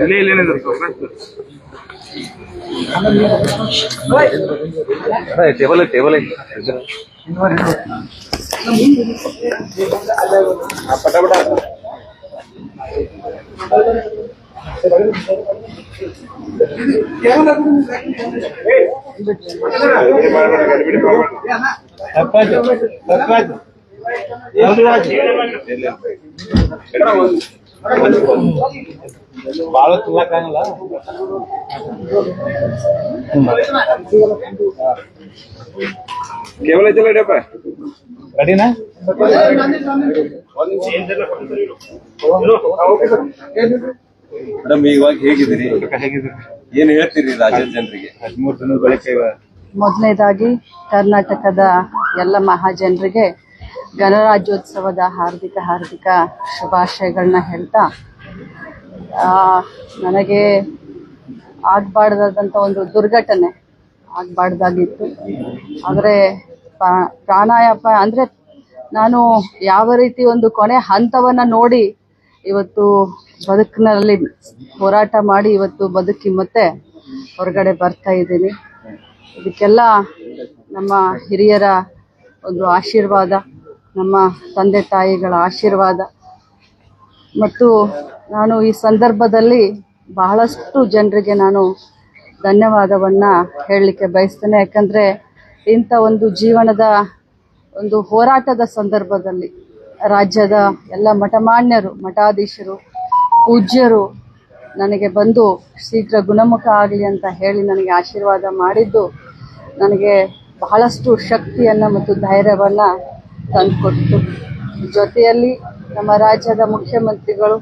ಇಲ್ಲೇ ಇಲ್ಲೇನಿದೆ table table ಐತಿ ಬಾಳ ತಿನ್ನಕ್ಕಾಗಲ್ಲ. ಟೇಬಲ್ ಐತಿಲ್ಲ ಇಡಪ್ಪ ರೆಡಿನಾ ಮೇಡಮ್ ಇವಾಗ ಹೇಗಿದ್ದೀರಿ? ಹೇಗಿದ್ದೀರಿ? ಏನ್ ಹೇಳ್ತೀರಿ ರಾಜ್ಯದ ಜನರಿಗೆ? ಹದಿಮೂರು ದಿನದ ಬಳಿಕ ಮೊದಲನೇದಾಗಿ ಕರ್ನಾಟಕದ ಎಲ್ಲ ಮಹಾಜನರಿಗೆ ಗಣರಾಜ್ಯೋತ್ಸವದ ಹಾರ್ದಿಕ ಹಾರ್ದಿಕ ಶುಭಾಶಯಗಳನ್ನ ಹೇಳ್ತಾ ನನಗೆ ಆಗಬಾರ್ದಾದಂಥ ಒಂದು ದುರ್ಘಟನೆ ಆಗಬಾರ್ದಾಗಿತ್ತು. ಆದರೆ ಪ್ರಾಣಾಯಾಮ ಅಂದರೆ ನಾನು ಯಾವ ರೀತಿ ಒಂದು ಕೊನೆ ಹಂತವನ್ನು ನೋಡಿ ಇವತ್ತು ಬದುಕಿನಲ್ಲಿ ಹೋರಾಟ ಮಾಡಿ ಇವತ್ತು ಬದುಕಿ ಮತ್ತೆ ಹೊರಗಡೆ ಬರ್ತಾ ಇದ್ದೀನಿ. ಇದಕ್ಕೆಲ್ಲ ನಮ್ಮ ಹಿರಿಯರ ಒಂದು ಆಶೀರ್ವಾದ. ನಮ್ಮ ತಂದೆ ತಾಯಿಗಳ ಆಶೀರ್ವಾದ. ಮತ್ತು ನಾನು ಈ ಸಂದರ್ಭದಲ್ಲಿ ಬಹಳಷ್ಟು ಜನರಿಗೆ ನಾನು ಧನ್ಯವಾದವನ್ನು ಹೇಳಲಿಕ್ಕೆ ಬಯಸ್ತೇನೆ. ಯಾಕಂದರೆ ಇಂಥ ಒಂದು ಜೀವನದ ಒಂದು ಹೋರಾಟದ ಸಂದರ್ಭದಲ್ಲಿ ರಾಜ್ಯದ ಎಲ್ಲ ಮಠಮಾನ್ಯರು, ಮಠಾಧೀಶರು, ಪೂಜ್ಯರು ನನಗೆ ಬಂದು ಶೀಘ್ರ ಗುಣಮುಖ ಆಗಲಿ ಅಂತ ಹೇಳಿ ನನಗೆ ಆಶೀರ್ವಾದ ಮಾಡಿದ್ದು, ನನಗೆ ಬಹಳಷ್ಟು ಶಕ್ತಿಯನ್ನು ಮತ್ತು ಧೈರ್ಯವನ್ನು ತಂದುಕೊಟ್ಟು. ಜೊತೆಯಲ್ಲಿ ನಮ್ಮ ರಾಜ್ಯದ ಮುಖ್ಯಮಂತ್ರಿಗಳು,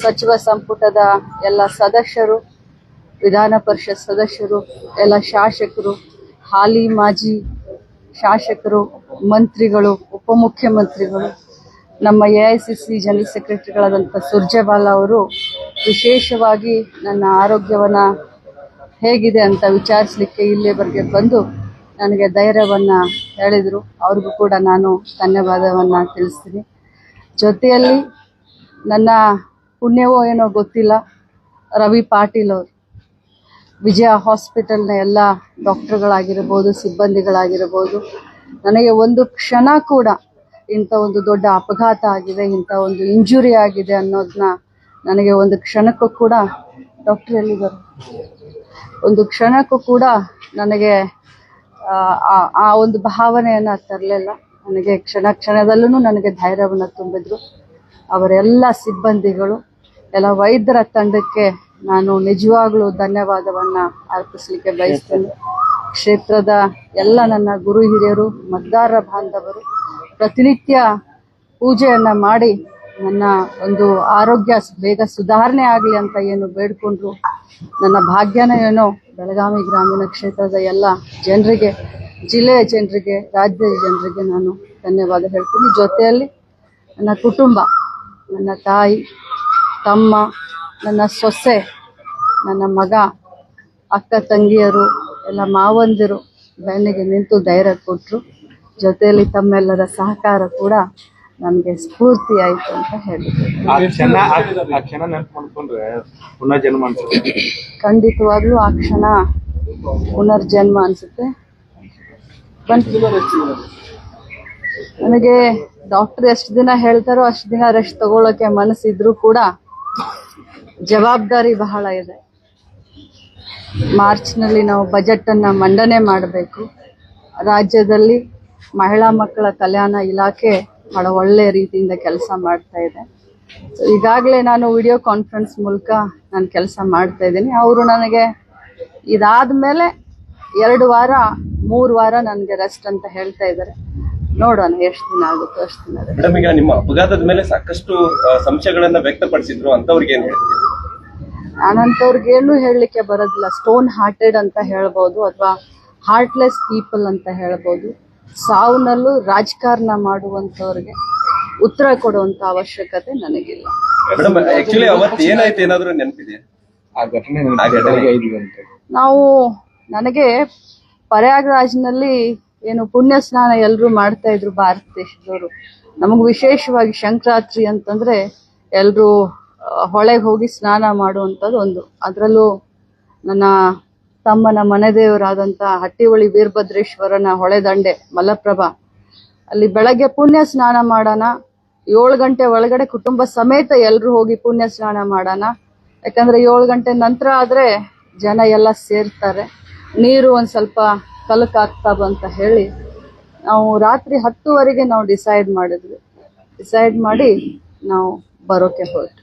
ಸಚಿವ ಸಂಪುಟದ ಎಲ್ಲ ಸದಸ್ಯರು, ವಿಧಾನ ಪರಿಷತ್ ಸದಸ್ಯರು, ಎಲ್ಲ ಶಾಸಕರು, ಹಾಲಿ ಮಾಜಿ ಶಾಸಕರು, ಮಂತ್ರಿಗಳು, ಉಪಮುಖ್ಯಮಂತ್ರಿಗಳು, ನಮ್ಮ A I C C general ಸೆಕ್ರೆಟರಿಗಳಾದಂಥ Surjewala ಅವರು ವಿಶೇಷವಾಗಿ ನನ್ನ ಆರೋಗ್ಯವನ್ನು ಹೇಗಿದೆ ಅಂತ ವಿಚಾರಿಸಲಿಕ್ಕೆ ಇಲ್ಲಿವರೆಗೆ ಬಂದು ನನಗೆ ಧೈರ್ಯವನ್ನು ಹೇಳಿದರು. ಅವ್ರಿಗೂ ಕೂಡ ನಾನು ಧನ್ಯವಾದವನ್ನು ತಿಳಿಸ್ತೀನಿ. ಜೊತೆಯಲ್ಲಿ ನನ್ನ ಪುಣ್ಯವೋ ಏನೋ ಗೊತ್ತಿಲ್ಲ. ರವಿ ಪಾಟೀಲ್ ಅವರು. ವಿಜಯ ಹಾಸ್ಪಿಟಲ್ನ ಎಲ್ಲ ಡಾಕ್ಟರ್ಗಳಾಗಿರ್ಬೋದು, ಸಿಬ್ಬಂದಿಗಳಾಗಿರ್ಬೋದು. ನನಗೆ ಒಂದು ಕ್ಷಣ ಕೂಡ ಇಂಥ ಒಂದು ದೊಡ್ಡ ಅಪಘಾತ ಆಗಿದೆ, ಇಂಥ ಒಂದು ಇಂಜುರಿ ಆಗಿದೆ ಅನ್ನೋದನ್ನ ನನಗೆ ಒಂದು ಕ್ಷಣಕ್ಕೂ ಕೂಡ ಡಾಕ್ಟರ್ ಎಲ್ಲಿದ್ದಾರೆ? ಒಂದು ಕ್ಷಣಕ್ಕೂ ಕೂಡ ನನಗೆ ಆ, ಒಂದು ಭಾವನೆಯನ್ನು ತರಲಿಲ್ಲ. ನನಗೆ ಕ್ಷಣ ಕ್ಷಣದಲ್ಲೂ ನನಗೆ ಧೈರ್ಯವನ್ನು ತುಂಬಿದ್ರು. ಅವರೆಲ್ಲ ಸಿಬ್ಬಂದಿಗಳು ಎಲ್ಲ ವೈದ್ಯರ ತಂಡಕ್ಕೆ ನಾನು ನಿಜವಾಗ್ಲೂ ಧನ್ಯವಾದವನ್ನು ಅರ್ಪಿಸಲಿಕ್ಕೆ ಬಯಸ್ತೇನೆ. ಕ್ಷೇತ್ರದ ಎಲ್ಲ ನನ್ನ ಗುರು ಹಿರಿಯರು ಮತದಾರರ ಬಾಂಧವರು ಪ್ರತಿನಿತ್ಯ ಪೂಜೆಯನ್ನು ಮಾಡಿ ನನ್ನ ಒಂದು ಆರೋಗ್ಯ ಬೇಗ ಸುಧಾರಣೆ ಆಗಲಿ ಅಂತ ಏನು ಬೇಡ್ಕೊಂಡ್ರು ನನ್ನ ಭಾಗ್ಯನ ಏನೋ ಬೆಳಗಾವಿ ಗ್ರಾಮೀಣ ಕ್ಷೇತ್ರದ ಎಲ್ಲ ಜನರಿಗೆ, ಜಿಲ್ಲೆಯ ಜನರಿಗೆ, ರಾಜ್ಯದ ಜನರಿಗೆ ನಾನು ಧನ್ಯವಾದ ಹೇಳ್ತೀನಿ. ಜೊತೆಯಲ್ಲಿ ನನ್ನ ಕುಟುಂಬ, ನನ್ನ ತಾಯಿ, ತಮ್ಮ, ನನ್ನ ಸೊಸೆ, ನನ್ನ ಮಗ, ಅಕ್ಕ ತಂಗಿಯರು, ಎಲ್ಲ ಮಾವಂದಿರು, ಬೆನ್ನಿಗೆ ನಿಂತು ಧೈರ್ಯ ಕೊಟ್ಟರು ಜೊತೆಯಲ್ಲಿ ತಮ್ಮೆಲ್ಲರ ಸಹಕಾರ ಕೂಡ ನನಗೆ ಸ್ಫೂರ್ತಿ ಆಯ್ತು ಅಂತ ಹೇಳಿದ್ರು. ಖಂಡಿತವಾಗ್ಲೂ ಆ ಕ್ಷಣ ಪುನರ್ಜನ್ಮ ಅನಿಸುತ್ತೆ. ನನಗೆ ಡಾಕ್ಟರ್ ಎಷ್ಟು ದಿನ ಹೇಳ್ತಾರೋ ಅಷ್ಟು ದಿನ ರೆಸ್ಟ್ ತಗೊಳ್ಳೋಕೆ ಮನಸ್ಸಿದ್ರು ಕೂಡ ಜವಾಬ್ದಾರಿ ಬಹಳ ಇದೆ. ಮಾರ್ಚ್ನಲ್ಲಿ ನಾವು ಬಜೆಟನ್ನು ಮಂಡನೆ ಮಾಡಬೇಕು. ರಾಜ್ಯದಲ್ಲಿ ಮಹಿಳಾ ಮಕ್ಕಳ ಕಲ್ಯಾಣ ಇಲಾಖೆ ಬಹಳ ಒಳ್ಳೆ ರೀತಿಯಿಂದ ಕೆಲಸ ಮಾಡ್ತಾ ಇದೆ. ಸೊ ಈಗಾಗಲೇ ನಾನು ವಿಡಿಯೋ ಕಾನ್ಫರೆನ್ಸ್ ಮೂಲಕ ನಾನು ಕೆಲಸ ಮಾಡ್ತಾ ಇದ್ದೀನಿ. ಅವರು ನನಗೆ ಇದಾದ ಮೇಲೆ ಎರಡು ವಾರ ಮೂರು ವಾರ ನನಗೆ ರೆಸ್ಟ್ ಅಂತ ಹೇಳ್ತಾ ಇದ್ದಾರೆ. ನೋಡೋಣ ಎಷ್ಟು ದಿನ ಆಗುತ್ತೋ ಅಷ್ಟು ದಿನ. ಮೇಡಮ್ ಈಗ ನಿಮ್ಮ ಅಪಘಾತದ ಮೇಲೆ ಸಾಕಷ್ಟು ಸಂಶಯಗಳನ್ನ ವ್ಯಕ್ತಪಡಿಸಿದ್ರು ಅಂತವ್ರಿಗೆ ಏನ್ ಹೇಳ್ತೀರಿ? ನಾನಂತವ್ರಿಗೆ ಏನು ಹೇಳಲಿಕ್ಕೆ ಬರೋದಿಲ್ಲ. ಸ್ಟೋನ್ ಹಾರ್ಟೆಡ್ ಅಂತ ಹೇಳ್ಬೋದು ಅಥವಾ ಹಾರ್ಟ್ಲೆಸ್ ಪೀಪಲ್ ಅಂತ ಹೇಳ್ಬೋದು. ಸಾವುನಲ್ಲೂ ರಾಜಕಾರಣ ಮಾಡುವಂತವ್ರಿಗೆ ಉತ್ತರ ಕೊಡುವಂತ ಅವಶ್ಯಕತೆ ನನಗಿಲ್ಲ. ಮೇಡಮ್ ಅವತ್ತು ಏನಾಯ್ತು? ಏನಾದ್ರು ನೆನಪಿದೆ ಆ ಘಟನೆ ಆ ಐದು ಗಂಟೆ ನಾವು ನನಗೆ ಪ್ರಯಾಗ್ರಾಜ್ನಲ್ಲಿ ಏನು ಪುಣ್ಯ ಸ್ನಾನ ಎಲ್ಲರೂ ಮಾಡ್ತಾ ಇದ್ರು ಭಾರತ ದೇಶದವರು. ನಮಗೆ ವಿಶೇಷವಾಗಿ ಸಂಕ್ರಾಂತಿ ಅಂತಂದ್ರೆ ಎಲ್ಲರೂ ಹೊಳೆಗೆ ಹೋಗಿ ಸ್ನಾನ ಮಾಡುವಂಥದ್ದು ಒಂದು. ಅದರಲ್ಲೂ ನನ್ನ ತಮ್ಮನ ಮನೆದೇವರಾದಂಥ ಹಟ್ಟಿಹೊಳಿ ವೀರಭದ್ರೇಶ್ವರನ ಹೊಳೆದಂಡೆ ಮಲಪ್ರಭಾ. ಅಲ್ಲಿ ಬೆಳಗ್ಗೆ ಪುಣ್ಯ ಸ್ನಾನ ಮಾಡೋಣ. ಏಳು ಗಂಟೆ ಒಳಗಡೆ ಕುಟುಂಬ ಸಮೇತ ಎಲ್ಲರೂ ಹೋಗಿ ಪುಣ್ಯ ಸ್ನಾನ ಮಾಡೋಣ. ಯಾಕಂದ್ರೆ ಏಳು ಗಂಟೆ ನಂತರ ಆದ್ರೆ ಜನ ಎಲ್ಲ ಸೇರ್ತಾರೆ. ನೀರು ಒಂದ್ ಸ್ವಲ್ಪ ಕಲಕಾಗ್ತಾವ ಅಂತ ಹೇಳಿ ನಾವು ರಾತ್ರಿ ಹತ್ತುವರೆಗೆ ನಾವು ಡಿಸೈಡ್ ಮಾಡಿದ್ವಿ. ಡಿಸೈಡ್ ಮಾಡಿ ನಾವು ಬರೋಕೆ ಹೊರಟು.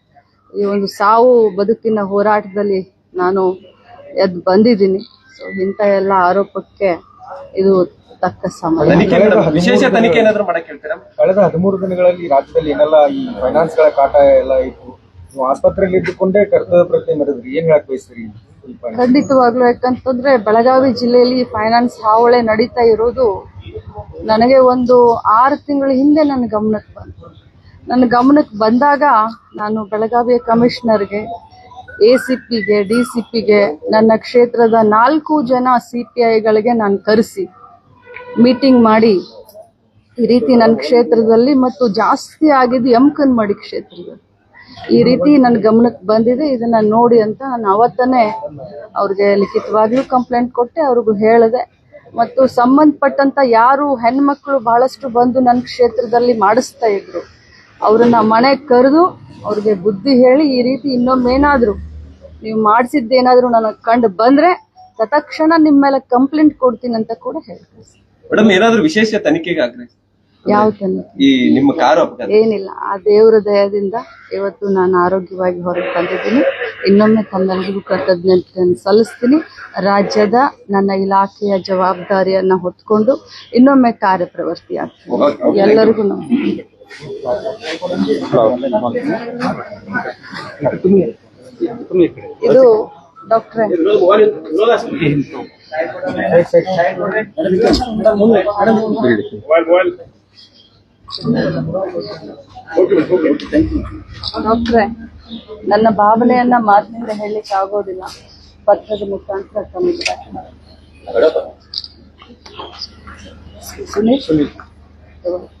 ಈ ಒಂದು ಸಾವು ಬದುಕಿನ ಹೋರಾಟದಲ್ಲಿ ನಾನು ಎದ್ದು ಬಂದಿದ್ದೀನಿ. ಸೊ ಇಂಥ ಎಲ್ಲ ಆರೋಪಕ್ಕೆ ಇದು ತಕ್ಕ ತನಿಖೆ ಮೇಡಮ್, ವಿಶೇಷ ತನಿಖೆ ಏನಾದ್ರು ಮಾಡಕ್ ಹೇಳ್ತೀರಾ? ಕಳೆದ ಹದಿಮೂರು ದಿನಗಳಲ್ಲಿ ರಾಜ್ಯದಲ್ಲಿ ಏನೆಲ್ಲ ಈ ಫೈನಾನ್ಸ್ಗಳ ಕಾಟ ಎಲ್ಲ ಇತ್ತು ನೀವು ಆಸ್ಪತ್ರೆಯಲ್ಲಿ ಇದ್ದುಕೊಂಡೇ ಕರ್ತವ್ಯ ಪ್ರತಿ ಮೆರೆದ್ರಿ ಏನ್ ಹೇಳಕ್ ಬಯಸ್ತೀರಿ ಈ? ಖಂಡಿತವಾಗ್ಲೂ ಯಾಕಂತಂದ್ರೆ ಬೆಳಗಾವಿ ಜಿಲ್ಲೆಯಲ್ಲಿ ಫೈನಾನ್ಸ್ ಹಾವಳೆ ನಡೀತಾ ಇರೋದು ನನಗೆ ಒಂದು ಆರು ತಿಂಗಳ ಹಿಂದೆ ನನ್ನ ಗಮನಕ್ಕೆ ಬಂತು. ನನ್ನ ಗಮನಕ್ಕೆ ಬಂದಾಗ ನಾನು ಬೆಳಗಾವಿಯ ಕಮಿಷನರ್ಗೆ ಎ ಸಿ ಪಿಗೆ ಡಿ ಸಿ ಪಿಗೆ ನನ್ನ ಕ್ಷೇತ್ರದ ನಾಲ್ಕು ಜನ ಸಿ ಪಿ ಐಗಳಿಗೆ ನಾನು ಕರೆಸಿ ಮೀಟಿಂಗ್ ಮಾಡಿ, ಈ ರೀತಿ ನನ್ನ ಕ್ಷೇತ್ರದಲ್ಲಿ ಮತ್ತು ಜಾಸ್ತಿ ಆಗಿದ್ದು ಯಮಕನ್ಮಡಿ ಕ್ಷೇತ್ರದಲ್ಲಿ. ಈ ರೀತಿ ನನ್ನ ಗಮನಕ್ಕೆ ಬಂದಿದೆ. ಇದನ್ನ ನೋಡಿ ಅಂತ ನಾನು ಅವತ್ತನೇ ಅವ್ರಿಗೆ ಲಿಖಿತವಾಗಿಯೂ ಕಂಪ್ಲೇಂಟ್ ಕೊಟ್ಟೆ. ಅವ್ರಿಗೂ ಹೇಳಿದೆ ಮತ್ತು ಸಂಬಂಧಪಟ್ಟಂತ ಯಾರು ಹೆಣ್ಮಕ್ಳು ಬಹಳಷ್ಟು ಬಂದು ನನ್ನ ಕ್ಷೇತ್ರದಲ್ಲಿ ಮಾಡಿಸ್ತಾ ಇದ್ರು. ಅವ್ರನ್ನ ಮನೆ ಕರೆದು ಅವ್ರಿಗೆ ಬುದ್ಧಿ ಹೇಳಿ ಈ ರೀತಿ ಇನ್ನೊಮ್ಮೇನಾದ್ರು ನೀವು ಮಾಡಿಸಿದ್ದೇನಾದರೂ ನನಗೆ ಕಂಡು ಬಂದ್ರೆ ತತ್ಕ್ಷಣ ನಿಮ್ಮ ಮೇಲೆ ಕಂಪ್ಲೇಂಟ್ ಕೊಡ್ತೀನಿ ಅಂತ ಕೂಡ ಹೇಳ್ತೀನಿ ಮೇಡಮ್ ಏನಾದ್ರು ವಿಶೇಷ ತನಿಖೆಗೆ ಆಗ್ರಹಿಸಿ ಯಾವ ಈ ನಿಮ್ಮ ಕಾರು ಏನಿಲ್ಲ. ಆ ದೇವರ ದಯದಿಂದ ಇವತ್ತು ನಾನು ಆರೋಗ್ಯವಾಗಿ ಹೊರಗೆ ಬಂದಿದ್ದೀನಿ. ಇನ್ನೊಮ್ಮೆ ತಮ್ಮೆಲ್ಲರಿಗೂ ಕೃತಜ್ಞತೆಯನ್ನು ಸಲ್ಲಿಸ್ತೀನಿ. ರಾಜ್ಯದ ನನ್ನ ಇಲಾಖೆಯ ಜವಾಬ್ದಾರಿಯನ್ನ ಹೊತ್ಕೊಂಡು ಇನ್ನೊಮ್ಮೆ ಕಾರ್ಯಪ್ರವೃತ್ತಿ ಆಗ್ತೀನಿ ಎಲ್ಲರಿಗೂ. ಇದು ಡಾಕ್ಟ್ರೆ. ಡಾಕ್ಟ್ರೆ ನನ್ನ ಭಾವನೆಯನ್ನ ಮಾತಿನಿಂದ ಹೇಳಲಿಕ್ಕೆ ಆಗೋದಿಲ್ಲ. ಪತ್ರದ ಮುಖಾಂತರ ತಮಗೆ ಸುನೀಲ್? ಡಾಕ್ಟರ್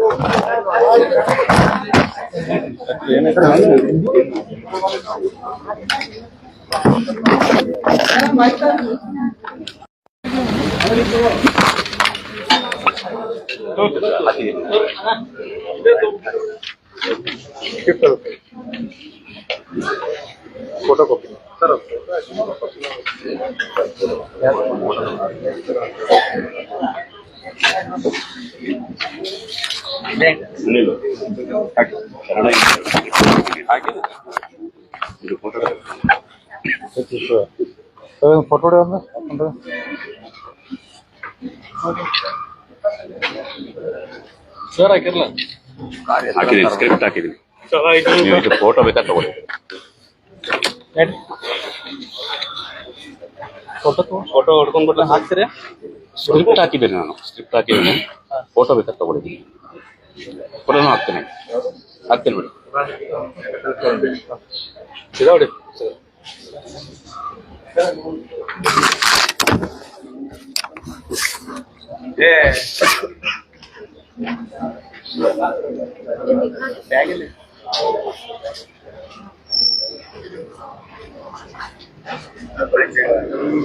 ನೀವು ಕೊಡಿ ಸೈಡ್ ಸ್ವಲ್ಪ ತೆಗೆ. ಆ ಕಡೆ ಹೋಗಿ. ಅಲ್ಲಿ ಹುಷಾರಾಗಿ. ಫೋಟೋ ಕಾಪಿ ಸರ್ ಫೋಟೋ ಒಂದು ಸರ್ ಹಾಕಿರ್ಲ ಹಾಕಿದೀನಿ ಸ್ಕ್ರಿಪ್ಟ್ ಹಾಕಿದೀನಿ ನೀವು ಇದು ಫೋಟೋ ಬೇಕಾದ್ರೆ ತಗೊಳ್ಳಿ ಫೋಟೋ ಫೋಟೋ ಹೊಡ್ಕೊಂಡ್ಬಿಟ್ಟು ಹಾಕ್ತೀರಾ ಸ್ಕ್ರಿಪ್ಟ್ ಹಾಕಿದ್ದೀನಿ ನಾನು ಸ್ಕ್ರಿಪ್ಟ್ ಹಾಕಿದ್ದೀನಿ ಫೋಟೋ ಬೇಕಾದ್ರೆ ತಗೊಳ್ಳಿ ಫೋಟೋನು ಹಾಕ್ತೀನಿ ಹಾಕ್ತೀನಿ ಬಿಡಿ ಇದಾವಡಿ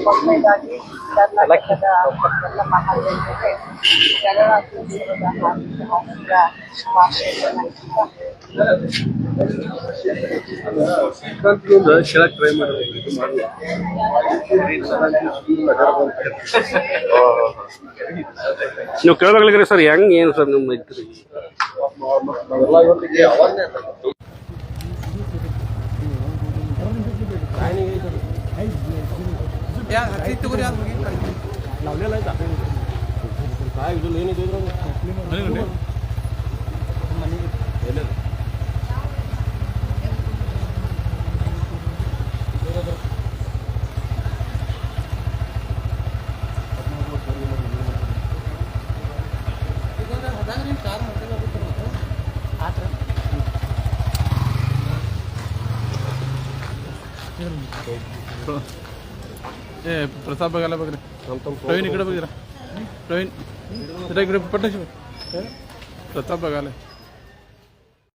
ಮೊದಲನೇದಾಗಿ ಕರ್ನಾಟಕದ ಎಲ್ಲ ಮಹಾಜನರಿಗೆ ಗಣರಾಜ್ಯೋತ್ಸವದ ಹಾರ್ದಿಕ ಹಾರ್ದಿಕ ಶುಭಾಶಯಗಳನ್ನ ಕೇಳಕ್ ಟ್ರೈ ಮಾಡಿದ್ರೆ ನೀವು ಕೇಳಬೇಕಾದ್ರೆ ಸರ್, ಹೆಂಗ್ ಏನು ಸರ್ ನಿಮ್ಮ ಇದ್ರಿ ನಾವೆಲ್ಲ ತಗೋರಿ ಏ ಪ್ರತಾಪ್ ಬಗಲ ಬಗ್ರಿ ಪ್ರವೀಣ್ ಈ ಕಡೆ ಬಗ್ಗಿರ ಪ್ರವೀಣ್ ಇದ್ರ ಈ